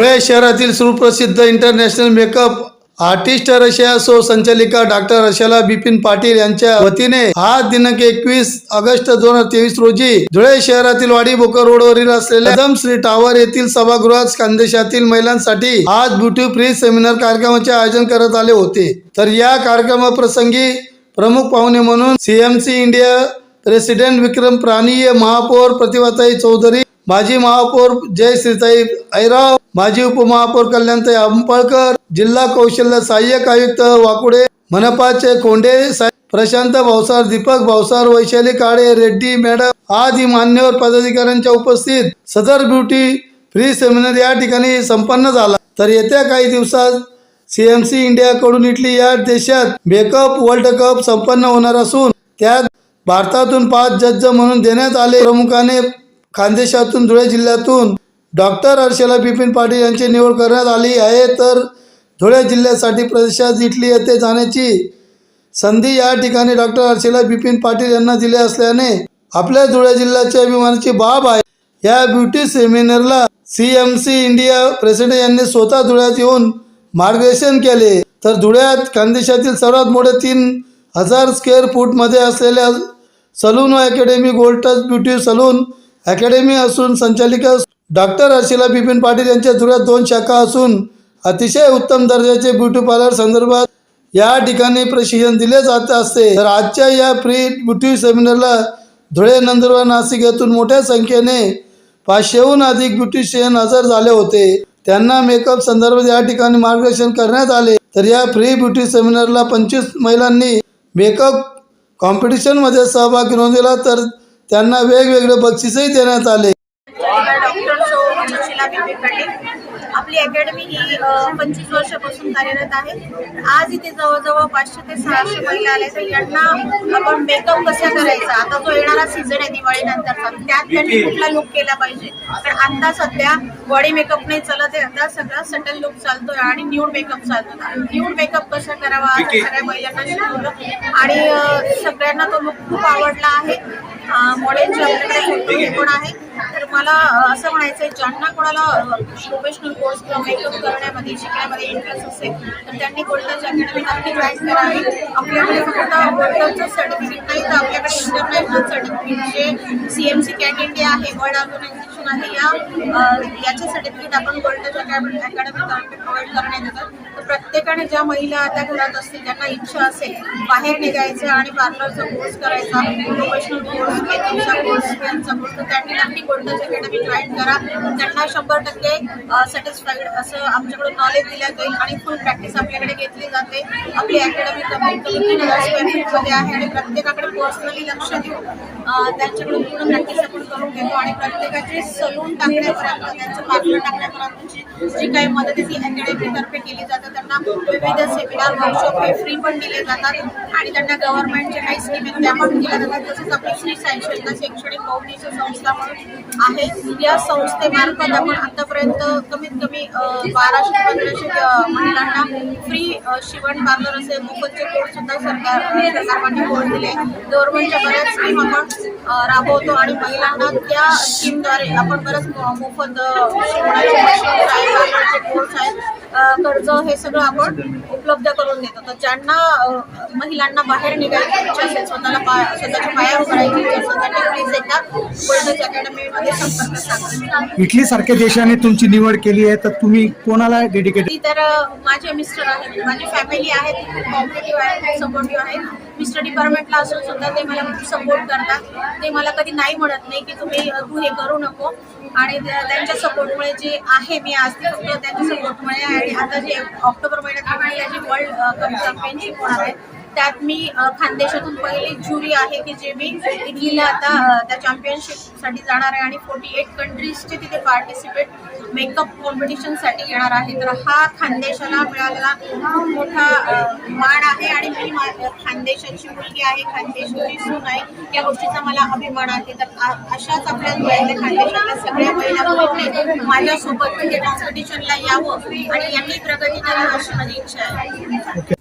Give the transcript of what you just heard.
धुळे शहरातील सुप्रसिद्ध international makeup artist रशिया सो संचालिका डॉक्टर रशाला बिपिन पाटील यांच्या वतीने आज दिनांक एकवीस ऑगस्ट दोन हजार तेवीस रोजी धुळे शहरातील वाडी बोकर रोडवरील असलेल्या दम श्री टावर येथील सभागृहात खानदेशातील महिलांसाठी आज ब्युटी फ्री सेमिनार कार्यक्रमाचे आयोजन करत आले होते. तर या कार्यक्रमाप्रसंगी प्रमुख पाहुणे म्हणून सीएमसी इंडिया प्रेसिडेंट विक्रम प्राणीय महापौर प्रतिभाताई चौधरी माजी महापौर जय श्रीताई ऐराव माजी उपमहापौर कल्याणताई आंबळकर जिल्हा कौशल्य सहाय्यक आयुक्त वाकुडे मनपाचे कोंडे प्रशांत भावसार दीपक भावसार वैशाली काळे रेड्डी मॅडम आदी मान्यवर पदाधिकाऱ्यांच्या उपस्थित सदर ब्युटी फ्री सेमिनार या ठिकाणी संपन्न झाला. तर येत्या काही दिवसात सीएमसी इंडियाकडून इटली या देशात मेकअप वर्ल्ड कप संपन्न होणार असून त्यात भारतातून पाच जज म्हणून देण्यात आले. प्रमुखाने खानदेशातून धुळे जिल्ह्यातून डॉक्टर हर्षला बिपिन पाटील यांची निवड करण्यात आली आहे. तर धुळे जिल्ह्यासाठी प्रदेशात इटली येथे जाण्याची संधी या ठिकाणी डॉक्टर हर्षला बिपिन पाटील यांना दिली असल्याने आपल्या धुळे जिल्ह्याच्या अभिमानाची बाब आहे. या beauty सेमिनारला C M C India president यांनी स्वतः धुळ्यात येऊन मार्गदर्शन केले. तर धुळ्यात खानदेशातील सर्वात मोठे तीन हजार स्क्वेअर फूटमध्ये असलेल्या salon academy gold touch beauty salon academy असून संचालिका डॉक्टर अर्शिला बिपिन पाटील यांच्या धुळ्यात दोन शाखा असून अतिशय उत्तम दर्जाचे ब्युटी पार्लर संदर्भात या ठिकाणी प्रशिक्षण दिले जात असते. तर आजच्या या फ्री ब्युटी सेमिनारला धुळे नंदुरबार नाशिक येथून मोठ्या संख्येने पाचशेहून अधिक ब्युटिशियन हजर झाले होते. त्यांना मेकअप संदर्भात या ठिकाणी मार्गदर्शन करण्यात आले. तर या फ्री ब्युटी सेमिनारला पंचवीस महिलांनी मेकअप कॉम्पिटिशनमध्ये सहभाग नोंदवला तर त्यांना वेगवेगळे बक्षीसही देण्यात आले. आपली अकॅडमी ही पंचवीस वर्षापासून कार्यरत आहे. आज इथे जवळजवळ पाचशे ते सहाशे महिला आल्या तर यांना आपण मेकअप कसा करायचा आता जो येणारा सीझन आहे दिवाळी नंतरचा त्यात त्यांनी कुठला लुक केला पाहिजे? कारण आता सध्या बॉडी मेकअप नाही चालत आहे आता सगळा सटल लुक चालतोय आणि न्यूड मेकअप चालतो न्यूड मेकअप कसा करावा? असं सगळ्या महिलांना शिकवलं. आणि सगळ्यांना तो लुक खूप आवडला आहे. मॉडेलचे आपल्याकडे फोटो पण आहे. तर मला असं म्हणायचं आहे ज्यांना कोणाला प्रोफेशनल कोर्स किंवा मेकअप करण्यामध्ये शिकण्यामध्ये इंटरेस्ट असेल तर त्यांनी गोल्डन अकॅडमी नक्की जॉईन करावी. आपल्याकडे फक्त गोल्डनचं सर्टिफिकेट नाही तर आपल्याकडे इंटरनॅशनल सर्टिफिकेट जे C M C cat India आहे वर्ल्ड ऑर्गनायझेशन आहे या याचे सर्टिफिकेट आपण गोल्डन अकॅडमी अकॅडमीतर्फे प्रोव्हाइड करण्यात येतात तर प्रत्येकाने ज्या महिला आता घरात असतील ज्यांना इच्छा असेल बाहेर निघायचं आणि पार्लरचा कोर्स करायचा प्रोफेशनल कोर्स मेकअपचा कोर्स यांचा कोर्स तर त्यांनी नक्की गोल्डन अकॅडमी जॉईन करा. त्यांना शंभर टक्के सॅटिस्फाईड असं आमच्याकडून नॉलेज दिलं जाईल आणि फुल प्रॅक्टिस आपल्याकडे घेतली जाते. आपली अकॅडमी कमीत कमी तीन हजार स्क्वेअर फीटमध्ये आहे आणि प्रत्येकाकडे पर्सनली लक्ष देऊन त्यांच्याकडून पूर्ण प्रॅक्टिस आपण करून घेतो आणि प्रत्येकाचे सलून टाकण्यापर्यंत त्यांचं पार्लर टाकण्यापर्यंतची जी काही मदत आहे ती अकॅडमीतर्फे केली जाते त्यांना विविध सेमिनार वर्कशॉप हे फ्री पण दिले जातात. आणि त्यांना गव्हर्नमेंटच्या काही स्कीम आहेत त्या पण दिल्या जातात. तसंच आपली श्री सायशलता शैक्षणिक बौद्धिक संस्था म्हणून आहे. या संस्थेमार्फत आपण आतापर्यंत कमीत कमी बाराशे पंधराशे महिलांना फ्री शिवण पार्लर असे मोफतचे कोर्स सुद्धा सरकार सरकारने कोर्स दिले. गव्हर्नमेंटच्या बऱ्याच स्कीम आपण राबवतो. आणि महिलांना त्या स्कीमद्वारे आपण बरंच मोफत शिवणाचे मशीन्स कोर्स आहेत कर्ज हे सगळं आपण उपलब्ध करून देतो. तर ज्यांना महिलांना बाहेर निघायची इच्छा असेल स्वतःला पा स्वतःच्या पायावर करायची इच्छा असेल त्यांनी प्लीज एकदा गोल्डन अकॅडमीमध्ये संपर्क साधा इटली सारख्या देशाने तुमची निवड केली आहे तर तुम्ही कोणाला डेडिकेट तर माझे मिस्टर आहेत माझी फॅमिली आहे ती खूप कॉम्पिटेटिव्ह आहे खूप सपोर्टिव्ह आहे. मिस्टर डिपार्टमेंटला असून सुद्धा ते मला खूप सपोर्ट करतात. ते मला कधी नाही म्हणत नाही की तुम्ही तू हे करू नको. आणि त्यांच्या सपोर्टमुळे जे आहे मी आज ते फक्त त्यांच्या सपोर्टमुळे आणि आता जे ऑक्टोबर महिन्यात आपल्याला जी वर्ल्ड कप चॅम्पियनशिप होणार आहे त्यात मी खानदेशातून पहिली ज्युरी आहे की जे मी इटलीला आता त्या चॅम्पियनशिपसाठी जाणार आहे आणि फोर्टी एट कंट्रीजचे तिथे पार्टिसिपेट मेकअप कॉम्पिटिशनसाठी येणार आहे. तर हा खानदेशाला मिळालेला खूप मोठा मान आहे आणि मी खानदेशाची मुलगी आहे खानदेशाची सून आहे. या गोष्टीचा मला अभिमान आहे. तर अशाच आपल्या धुळ्यातल्या खानदेशातल्या सगळ्या महिला मुलींनी माझ्यासोबत म्हणजे कॉम्पिटिशनला यावं आणि यांनी प्रगती करावी अशी माझी इच्छा आहे.